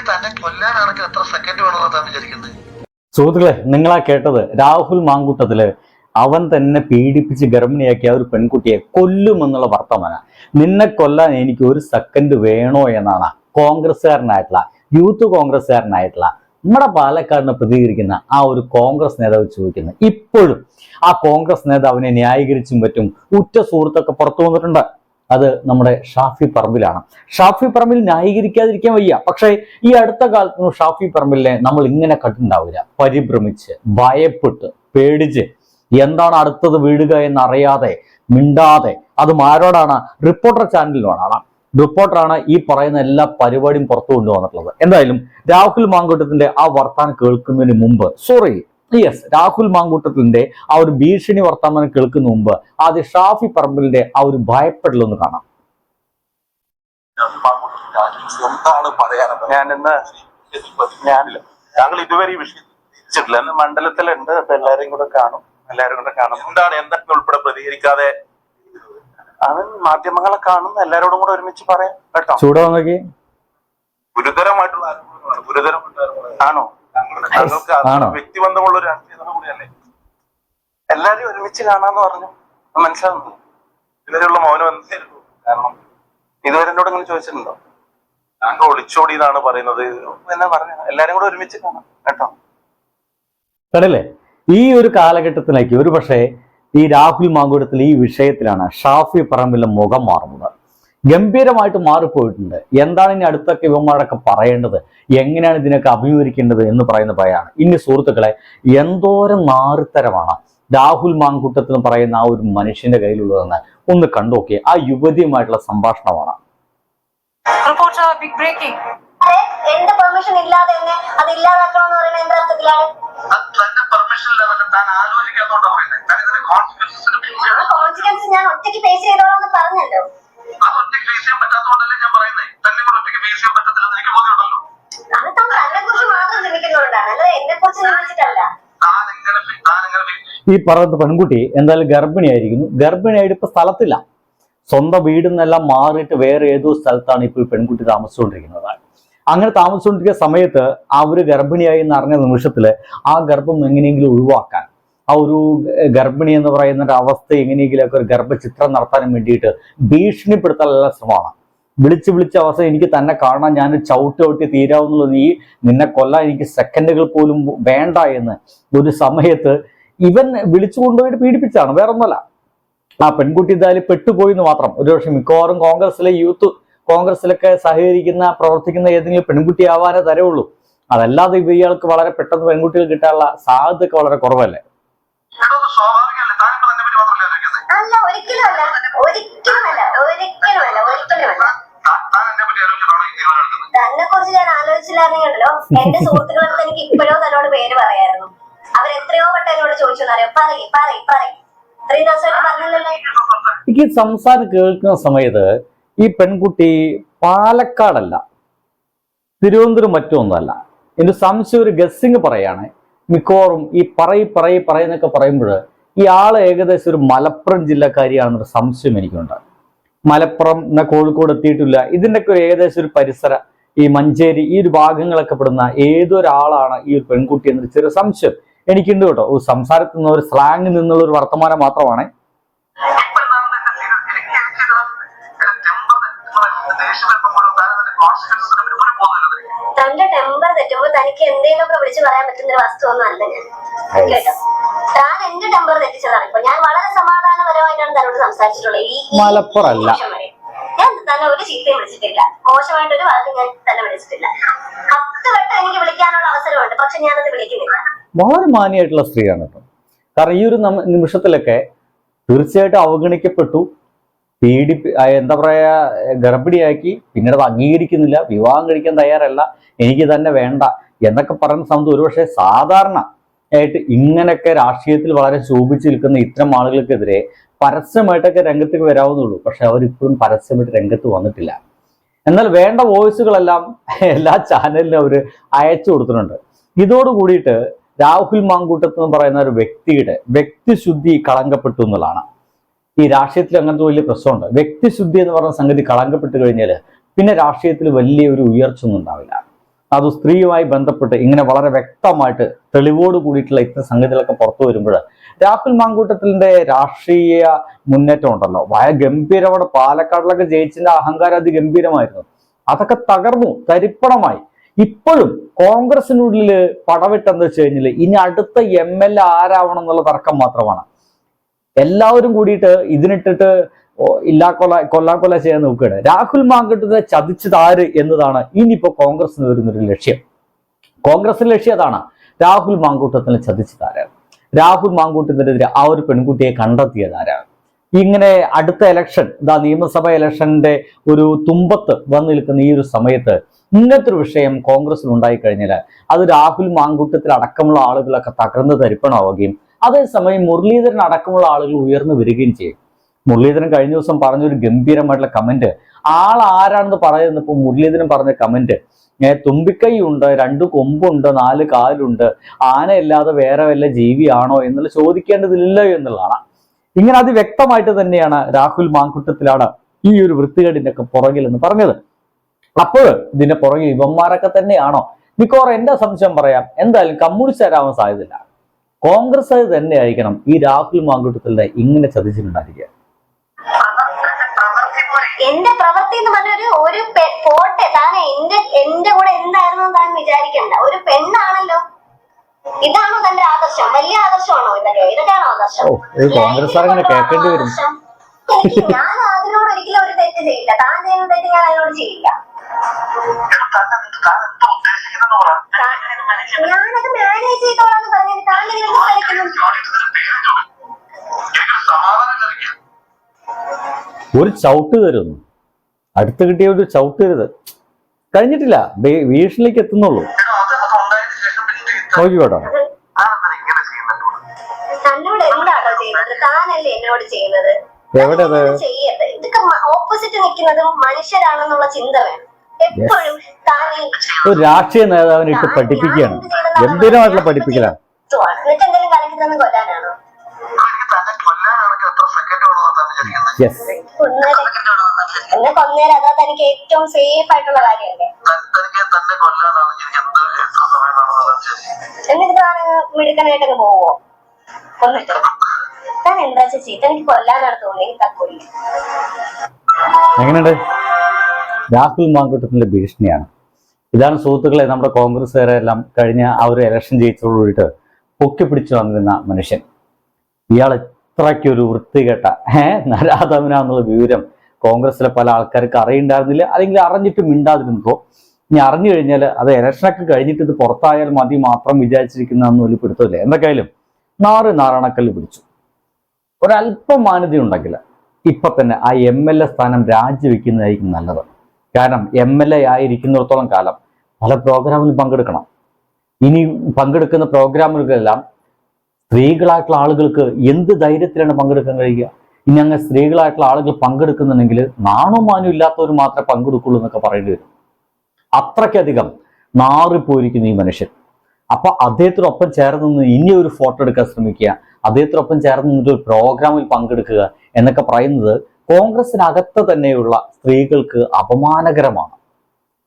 എനിക്ക് തന്നെ കൊല്ലാനാണെങ്കിൽ എത്ര സെക്കൻഡ് വേണമെന്നാണ് വിചാരിക്കുന്നത് സുഹൃത്തുക്കളെ നിങ്ങളാ കേട്ടത് രാഹുൽ മാങ്കൂട്ടത്തിൽ അവൻ തന്നെ പീഡിപ്പിച്ച് ഗർഭിണിയാക്കിയ ഒരു പെൺകുട്ടിയെ കൊല്ലുമെന്നുള്ള വർത്തമാന. നിന്നെ കൊല്ലാൻ എനിക്ക് ഒരു സെക്കൻഡ് വേണോ എന്നാണ് കോൺഗ്രസ്സുകാരനായിട്ടുള്ള യൂത്ത് കോൺഗ്രസ്സുകാരനായിട്ടുള്ള നമ്മുടെ പാലക്കാടിനെ പ്രതികരിക്കുന്ന ആ ഒരു കോൺഗ്രസ് നേതാവ് ചോദിക്കുന്നത് ഇപ്പോഴും ആ കോൺഗ്രസ് നേതാവിനെ ന്യായീകരിച്ചും പറ്റും ഉറ്റ സുഹൃത്തൊക്കെ പുറത്തു വന്നിട്ടുണ്ട്. അത് നമ്മുടെ ഷാഫി പറമ്പിലാണ്. ഷാഫി പറമ്പിൽ ന്യായീകരിക്കാതിരിക്കാൻ വയ്യ. പക്ഷേ ഈ അടുത്ത കാലത്തൊന്നും ഷാഫി പറമ്പിലിനെ നമ്മൾ ഇങ്ങനെ കണ്ടിട്ടുണ്ടാവില്ല. പരിഭ്രമിച്ച് ഭയപ്പെട്ട് പേടിച്ച്. എന്താണ് അടുത്തത് വീഴുക എന്നറിയാതെ മിണ്ടാതെ. അതും ആരോടാണ്? റിപ്പോർട്ടർ ചാനലിനോടാണ് റിപ്പോർട്ടറാണ് ഈ പറയുന്ന എല്ലാ പരിപാടിയും പുറത്തു കൊണ്ടുവന്നിട്ടുള്ളത്. എന്തായാലും രാഹുൽ മാങ്കൂട്ടത്തിന്റെ ആ വർത്താനം കേൾക്കുന്നതിന് മുമ്പ് സോറി യെസ് രാഹുൽ മാങ്കൂട്ടത്തിന്റെ ആ ഒരു ഭീഷണി വർത്തമാനം കേൾക്കുന്ന മുമ്പ് ആദ്യം ഷാഫി പറമ്പിലിന്റെ ആ ഒരു ഭയപ്പെടലൊന്ന് കാണാം. ഞാൻ ഇന്ന് ഞാനില്ല. ഞങ്ങൾ ഇതുവരെ ഈ വിഷയം തിരിച്ചിട്ടില്ല മണ്ഡലത്തിലുണ്ട്. അപ്പൊ എല്ലാരെയും കൂടെ കാണും. എല്ലാരും കൂടെ കാണും. എന്താണ് എന്തൊക്കെ ഉൾപ്പെടെ പ്രതികരിക്കാതെ അത് മാധ്യമങ്ങളെ കാണും. എല്ലാരോടും കൂടെ ഒരുമിച്ച് പറയാം. കേട്ടോ? ഗുരുതരമായിട്ടുള്ള. ആണോ? താങ്കൾ- താങ്കൾക്ക് വ്യക്തിബന്ധമുള്ള ഒരു രാഷ്ട്രീയ നേതാവ് കൂടിയല്ലേ? എല്ലാരും ഒരുമിച്ച് കാണാന്ന് പറഞ്ഞു. മനസ്സിലാവുന്നു ഇതുവരെയുള്ള മൗനം എന്തായിരുന്നു? കാരണം ഇതുവരെ എന്നോട് ഇങ്ങനെ ചോദിച്ചിട്ടുണ്ടോ? താങ്കൾ ഒളിച്ചോടി എന്നാണ് പറയുന്നത്. എന്നാ പറഞ്ഞു? എല്ലാരും കൂടെ ഒരുമിച്ച് കാണാം. കേട്ടോ? കടല്ലേ ഈ ഒരു കാലഘട്ടത്തിലേക്ക് ഒരു പക്ഷേ ഈ രാഹുൽ മാങ്കൂട്ടത്തിൽ ഈ വിഷയത്തിലാണ് ഷാഫി പറമ്പിലെ മുഖം മാറുന്നത്. ഗംഭീരമായിട്ട് മാറിപ്പോയിട്ടുണ്ട്. എന്താണ് ഇനി അടുത്തൊക്കെ ഇവന്മാരൊക്കെ പറയേണ്ടത്? എങ്ങനെയാണ് ഇതിനൊക്കെ അഭിമുഖീകരിക്കേണ്ടത് എന്ന് പറയുന്ന ഭയാണ്. ഇനി സുഹൃത്തുക്കളെ എന്തോരം നാറുത്തരമാണ് രാഹുൽ മാങ്കൂട്ടത്തിൽ എന്ന് പറയുന്ന ആ ഒരു മനുഷ്യന്റെ കയ്യിലുള്ളതെന്ന് ഒന്ന് കണ്ടുനോക്കി ആ യുവതിയുമായിട്ടുള്ള സംഭാഷണമാണ്. Reporter big breaking. എന്റെ പെർമിഷൻ ഇല്ലാതെ തന്നെ അത് ഇല്ലാതാക്കണമെന്ന് പറയുന്നത് എന്ത് അർത്ഥത്തിലാണ് കോൺസിക്വൻസ് ഞാൻ ഒറ്റയ്ക്ക് ഫേസ് ചെയ്തോളാം എന്ന് പറഞ്ഞല്ലോ. അത് ഫേസ് ചെയ്യാൻ പറ്റാത്തതുകൊണ്ടല്ലേ ഞാൻ പറയുന്നത് തന്നെ എന്നെ ഈ പറയുന്ന പെൺകുട്ടി എന്തായാലും ഗർഭിണിയായിരിക്കുന്നു. ഗർഭിണിയായിട്ട് ഇപ്പൊ സ്ഥലത്തില്ല. സ്വന്തം വീടിൽ നിന്നെല്ലാം മാറിയിട്ട് വേറെ ഏതോ സ്ഥലത്താണ് ഇപ്പോൾ പെൺകുട്ടി താമസിച്ചുകൊണ്ടിരിക്കുന്നത്. അങ്ങനെ താമസിച്ചുകൊണ്ടിരിക്കുന്ന സമയത്ത് ആ ഒരു ഗർഭിണിയായി എന്ന് അറിഞ്ഞ നിമിഷത്തിൽ ആ ഗർഭം എങ്ങനെയെങ്കിലും ഒഴിവാക്കാൻ ആ ഒരു ഗർഭിണി എന്ന് പറയുന്ന ഒരു അവസ്ഥ എങ്ങനെയെങ്കിലൊക്കെ ഒരു ഗർഭചിത്രം നടത്താനും വേണ്ടിയിട്ട് ഭീഷണിപ്പെടുത്താനുള്ള ശ്രമമാണ്. വിളിച്ച് വിളിച്ച അവസ്ഥ എനിക്ക് തന്നെ കാണാൻ ഞാൻ ചവിട്ട് ചവിട്ടി തീരാവുന്നുള്ളത് നീ നിന്നെ കൊല്ലാൻ എനിക്ക് സെക്കൻഡുകൾ പോലും വേണ്ട എന്ന് ഒരു സമയത്ത് ഇവൻ വിളിച്ചു കൊണ്ടുപോയിട്ട് പീഡിപ്പിച്ചാണ് വേറെ ഒന്നുമല്ല ആ പെൺകുട്ടി എന്തായാലും പെട്ടുപോയി എന്ന് മാത്രം. ഒരുപക്ഷെ മിക്കവാറും കോൺഗ്രസിലെ യൂത്ത് കോൺഗ്രസിലൊക്കെ സഹകരിക്കുന്ന പ്രവർത്തിക്കുന്ന ഏതെങ്കിലും പെൺകുട്ടി ആവാനേ തരവുള്ളൂ അതല്ലാതെ ഇയാൾക്ക് വളരെ പെട്ടെന്ന് പെൺകുട്ടികൾ കിട്ടാനുള്ള സാധ്യതയൊക്കെ വളരെ കുറവല്ലേ? അല്ല ഒരിക്കലും അല്ല. ഒരിക്കലും അല്ല. ഒരിക്കലും അല്ല. ഒരിക്കലും അല്ല. തന്നെ കുറിച്ച് ഞാൻ ആലോചിച്ചില്ലായിരുന്നെങ്കിലോ? എന്റെ സുഹൃത്തുക്കളടുത്ത് എനിക്ക് ഇപ്പോഴോ തന്നോട് പേര് പറയായിരുന്നു. അവരെത്രയോ വട്ടം എന്നോട് ചോദിച്ചു എന്നറിയോ പറയ് പറയ് പറയ്. ഇത്രയും ദിവസമായിട്ട് പറഞ്ഞില്ലല്ലോ. എനിക്ക് സംസാരം കേൾക്കുന്ന സമയത്ത് ഈ പെൺകുട്ടി പാലക്കാടല്ല. തിരുവനന്തപുരം മറ്റൊന്നല്ല എന്റെ സംശയം ഒരു ഗസ്സിങ് പറയാണ്. മിക്കവാറും ഈ പറയി പറയി പറയുന്നൊക്കെ പറയുമ്പോൾ ഈ ആൾ ഏകദേശം ഒരു മലപ്പുറം ജില്ലക്കാരിയാണെന്നൊരു സംശയം എനിക്കുണ്ട്. മലപ്പുറം എന്ന കോഴിക്കോട് എത്തിയിട്ടില്ല. ഇതിന്റെയൊക്കെ ഒരു ഏകദേശം ഒരു പരിസര ഈ മഞ്ചേരി ഈ ഒരു ഭാഗങ്ങളൊക്കെ പെടുന്ന ഏതൊരാളാണ് ഈ ഒരു പെൺകുട്ടി എന്നൊരു ചെറിയ സംശയം എനിക്കുണ്ട് കേട്ടോ. ഒരു സംസാരത്തിൽ നിന്ന് ഒരു സ്ലാങ്ങിൽ നിന്നുള്ള ഒരു വർത്തമാനം മാത്രമാണ്. തന്റെ ടെമ്പർ തെറ്റുമ്പോ തനിക്ക് എന്തെങ്കിലുമൊക്കെ വിളിച്ചു പറയാൻ പറ്റുന്ന ഒരു വസ്തു ഒന്നും അല്ല ഞാൻ. കേട്ടോ? താൻ എന്റെ ടെമ്പർ തെറ്റിച്ചതാണ് ഇപ്പൊ ഞാൻ വളരെ സമാധാനപരമായിട്ടാണ് തന്നോട് സംസാരിച്ചിട്ടുള്ളത്. ഈ. ഞാൻ തന്നെ ഒരു ചീത്തയും വിളിച്ചിട്ടില്ല. മോശമായിട്ടൊരു വാക്ക് ഞാൻ തന്നെ വിളിച്ചിട്ടില്ല. പത്ത് വട്ടം എനിക്ക് വിളിക്കാനുള്ള അവസരമുണ്ട്. പക്ഷെ ഞാനത് വിളിക്കുന്നില്ല. വളരെ മാന്യമായിട്ടുള്ള സ്ത്രീയാണ് കേട്ടോ. കാരണം ഈ ഒരു നിമിഷത്തിലൊക്കെ തീർച്ചയായിട്ടും അവഗണിക്കപ്പെട്ടു. പീഡിപ്പി എന്താ പറയാ ഗർഭിണിയാക്കി പിന്നീട് അത് അംഗീകരിക്കുന്നില്ല വിവാഹം കഴിക്കാൻ തയ്യാറല്ല എനിക്ക് തന്നെ വേണ്ട എന്നൊക്കെ പറയുന്ന സമയത്ത് ഒരുപക്ഷെ സാധാരണ ആയിട്ട് ഇങ്ങനെയൊക്കെ രാഷ്ട്രീയത്തിൽ വളരെ ശോഭിച്ചു നിൽക്കുന്ന ഇത്തരം ആളുകൾക്കെതിരെ പരസ്യമായിട്ടൊക്കെ രംഗത്തേക്ക് വരാവുന്നുള്ളൂ പക്ഷെ അവരിപ്പോഴും പരസ്യമായിട്ട് രംഗത്ത് വന്നിട്ടില്ല. എന്നാൽ വേണ്ട വോയിസുകളെല്ലാം എല്ലാ ചാനലിലും അവർ അയച്ചു കൊടുത്തിട്ടുണ്ട്. ഇതോട് കൂടിയിട്ട് രാഹുൽ മാങ്കൂട്ടത്ത് എന്ന് പറയുന്ന ഒരു വ്യക്തിയുടെ വ്യക്തിശുദ്ധി കളങ്കപ്പെട്ടു എന്നുള്ളതാണ്. ഈ രാഷ്ട്രീയത്തിൽ അങ്ങനത്തെ വലിയ പ്രശ്നമുണ്ട്. വ്യക്തിശുദ്ധി എന്ന് പറഞ്ഞ സംഗതി കളങ്കപ്പെട്ട് കഴിഞ്ഞാൽ പിന്നെ രാഷ്ട്രീയത്തിൽ വലിയ ഒരു ഉയർച്ച ഒന്നും ഉണ്ടാവില്ല. അത് സ്ത്രീയുമായി ബന്ധപ്പെട്ട് ഇങ്ങനെ വളരെ വ്യക്തമായിട്ട് തെളിവോട് കൂടിയിട്ടുള്ള ഇത്തരം സംഗതികളൊക്കെ പുറത്തു വരുമ്പോൾ രാഹുൽ മാങ്കൂട്ടത്തിന്റെ രാഷ്ട്രീയ മുന്നേറ്റം ഉണ്ടല്ലോ. വയ ഗംഭീരമാണ്. പാലക്കാടിലൊക്കെ ജയിച്ചതിന്റെ അഹങ്കാരം അതിഗംഭീരമായിരുന്നു. അതൊക്കെ തകർന്നു. തരിപ്പണമായി. ഇപ്പോഴും കോൺഗ്രസിനുള്ളിൽ പടവിട്ടെന്ന് വെച്ച് കഴിഞ്ഞാൽ ഇനി അടുത്ത എം എൽ എ ആരാവണം എന്നുള്ള തർക്കം മാത്രമാണ്. എല്ലാവരും കൂടിയിട്ട് ഇതിനിട്ടിട്ട് ഇല്ലാ കൊല കൊല്ലാക്കൊല ചെയ്യാൻ നോക്കുകയാണ്. രാഹുൽ മാങ്കട്ടിനെ ചതിച്ചു താര് എന്നതാണ് ഇനിയിപ്പോ കോൺഗ്രസിന് വരുന്നൊരു ലക്ഷ്യം. കോൺഗ്രസിന്റെ ലക്ഷ്യം അതാണ്. രാഹുൽ മാങ്കൂട്ടത്തിനെ ചതിച്ചു താര് രാഹുൽ മാങ്കൂട്ടത്തിനെതിരെ ആ ഒരു പെൺകുട്ടിയെ കണ്ടെത്തിയത് ആരാണ്? ഇങ്ങനെ അടുത്ത ഇലക്ഷൻ ഇതാ നിയമസഭാ ഇലക്ഷന്റെ ഒരു തുമ്പത്ത് വന്നു നിൽക്കുന്ന ഈ ഒരു സമയത്ത് ഇങ്ങനത്തെ ഒരു വിഷയം കോൺഗ്രസിൽ ഉണ്ടായിക്കഴിഞ്ഞാൽ അത് രാഹുൽ മാങ്കൂട്ടത്തിൽ അടക്കമുള്ള ആളുകളൊക്കെ തകർന്ന് തരിപ്പണമാവുകയും അതേസമയം മുരളീധരൻ അടക്കമുള്ള ആളുകൾ ഉയർന്നു വരികയും ചെയ്യും. മുരളീധരൻ കഴിഞ്ഞ ദിവസം പറഞ്ഞൊരു ഗംഭീരമായിട്ടുള്ള കമന്റ് ആൾ ആരാണെന്ന് പറയുന്നപ്പോൾ മുരളീധരൻ പറഞ്ഞ കമന്റ് തുമ്പിക്കൈ ഉണ്ട് രണ്ട് കൊമ്പുണ്ട് നാല് കാലുണ്ട് ആനയല്ലാതെ വേറെ വല്ല ജീവിയാണോ എന്നുള്ള ചോദിക്കേണ്ടതില്ല എന്നുള്ളതാണ്. ഇങ്ങനെ അതിവ്യക്തമായിട്ട് തന്നെയാണ് രാഹുൽ മാങ്കുട്ടത്തിലാണ് ഈ ഒരു വൃത്തികേടിന്റെ ഒക്കെ പുറകിൽ എന്ന് പറഞ്ഞത്. അപ്പോൾ ഇതിന്റെ പുറകിൽ ഇവന്മാരൊക്കെ തന്നെയാണോ? മിക്കവാറും എന്റെ സംശയം പറയാം എന്തായാലും കമ്മ്യൂണിസ്റ്റ് ആരാവാൻ സാധ്യതയില്ല. കോൺഗ്രസ് അത് തന്നെ ആയിരിക്കണം ഈ രാഹുൽ മാങ്കുട്ടത്തിലെ ഇങ്ങനെ ചതിച്ചിട്ടുണ്ടായിരിക്കുക. പ്രവൃത്തി പോലെ എന്റെ പ്രവൃത്തി എന്ന് പറഞ്ഞൊരു ഒരു പോട്ടെ താൻ എന്റെ എന്റെ കൂടെ എന്തായിരുന്നു താൻ വിചാരിക്കണ്ട. ഒരു പെണ്ണാണല്ലോ. ഇതാണോ തന്റെ ആദർശം? വലിയ ആദർശമാണോ ഇതൊക്കെ? ഇതൊക്കെയാണോ ആദർശം? ഓ അങ്ങനെ കോൺഗ്രസ്സുകാരങ്ങനെ കേൾക്കേണ്ടി വരും. ഞാൻ അതിനോട് ഒരിക്കലും ഒരു തെറ്റ് ചെയ്യില്ല. താൻ ചെയ്യുന്ന തെറ്റ് ഞാൻ അതിനോട് ചെയ്യില്ല. ഞാനത് മാനേജ് ചെയ്തോളാന്ന് ഒരു ചവിട്ട് തരുന്നു അടുത്ത് കിട്ടിയ ഒരു ചവിട്ട് തരുത് കഴിഞ്ഞിട്ടില്ല. ഭീഷണിലേക്ക് എത്തുന്നുള്ളൂ. നോക്കിക്കോട്ടോ. എവിടെ ഇത് ഇതൊക്കെ ഓപ്പോസിറ്റ് നിൽക്കുന്നത് മനുഷ്യരാണെന്നുള്ള ചിന്ത വേണം. എപ്പോഴും താൻ ഒരു രാഷ്ട്രീയ നേതാവിനെ ഇട്ട് പഠിപ്പിക്കുകയാണ്. ഗംഭീരമായിട്ടുള്ള പഠിപ്പിക്കലാണ് എന്നിട്ട് എന്തെങ്കിലും കൊല്ലാനാണോ? എന്നെ കൊന്നേരെ അതാ തനിക്ക് ഏറ്റവും സേഫ് ആയിട്ടുള്ള കാര്യമല്ലേ? എന്നിട്ട് താൻ പോവോ? കൊന്നിട്ട്? താൻ എന്താ ചേച്ചി? തനിക്ക് കൊല്ലാനാണ് എങ്ങനെയുണ്ട്? രാഹുൽ മാങ്കുട്ടത്തിന്റെ ഭീഷണിയാണ്. ഇതാണ് സുഹൃത്തുക്കളെ നമ്മുടെ കോൺഗ്രസ്സുകാരെല്ലാം കഴിഞ്ഞ ആ ഒരു ഇലക്ഷൻ ജയിച്ചതോട് കൂടിയിട്ട് പൊക്കി പിടിച്ചു വന്നിരുന്ന മനുഷ്യൻ. ഇയാൾ ഇത്രയ്ക്കൊരു വൃത്തികെട്ട ഏഹ് നരാധവനാന്നുള്ള വിവരം കോൺഗ്രസിലെ പല ആൾക്കാർക്ക് അറിയണ്ടായിരുന്നില്ല. അല്ലെങ്കിൽ അറിഞ്ഞിട്ട് മിണ്ടാതിരുന്നപ്പോ ഇനി അറിഞ്ഞു കഴിഞ്ഞാൽ അത് ഇലക്ഷനൊക്കെ കഴിഞ്ഞിട്ട് ഇത് പുറത്തായാൽ മതി മാത്രം വിചാരിച്ചിരിക്കുന്ന ഒരു പിടുത്തമില്ല. എന്തൊക്കെയായാലും നാറ് നാരായണക്കല്ല് പിടിച്ചു. ഒരല്പം മാന്യത ഉണ്ടെങ്കിൽ ഇപ്പൊ തന്നെ ആ എം എൽ എ സ്ഥാനം രാജിവെക്കുന്നതായിരിക്കും നല്ലത്. കാരണം എം എൽ എ ആയിരിക്കുന്നിടത്തോളം കാലം പല പ്രോഗ്രാമിലും പങ്കെടുക്കണം. ഇനി പങ്കെടുക്കുന്ന പ്രോഗ്രാമുകളെല്ലാം സ്ത്രീകളായിട്ടുള്ള ആളുകൾക്ക് എന്ത് ധൈര്യത്തിലാണ് പങ്കെടുക്കാൻ കഴിയുക? ഇനി അങ്ങനെ സ്ത്രീകളായിട്ടുള്ള ആളുകൾ പങ്കെടുക്കുന്നുണ്ടെങ്കിൽ നാണോ മാനും ഇല്ലാത്തവർ മാത്രമേ പങ്കെടുക്കുള്ളൂ എന്നൊക്കെ പറയേണ്ടി വരും. അത്രയ്ക്കധികം നാറിപ്പോയിരിക്കുന്നു ഈ മനുഷ്യൻ. അപ്പൊ അദ്ദേഹത്തിനൊപ്പം ചേർന്ന് നിന്ന് ഇനി ഒരു ഫോട്ടോ എടുക്കാൻ ശ്രമിക്കുക അദ്ദേഹത്തിനൊപ്പം ചേർന്ന് നിന്നിട്ട് ഒരു പ്രോഗ്രാമിൽ പങ്കെടുക്കുക എന്നൊക്കെ പറയുന്നത് കോൺഗ്രസിനകത്ത് തന്നെയുള്ള സ്ത്രീകൾക്ക് അപമാനകരമാണ്.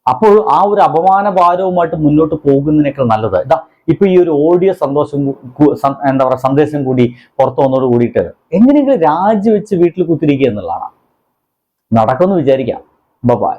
അപ്പോൾ ആ ഒരു അപമാന ഭാരവുമായിട്ട് മുന്നോട്ട് പോകുന്നതിനേക്കാൾ നല്ലത്. ഇതാ ഇപ്പൊ ഈ ഒരു ഓഡിയോ സന്തോഷം എന്താ പറയുക സന്ദേശം കൂടി പുറത്തു വന്നതോട് കൂടിയിട്ട് എങ്ങനെയെങ്കിലും രാജിവെച്ച് വീട്ടിൽ കുത്തിരിക്കുക എന്നുള്ളതാണ്. നടക്കുമെന്ന് വിചാരിക്കാം. ബൈ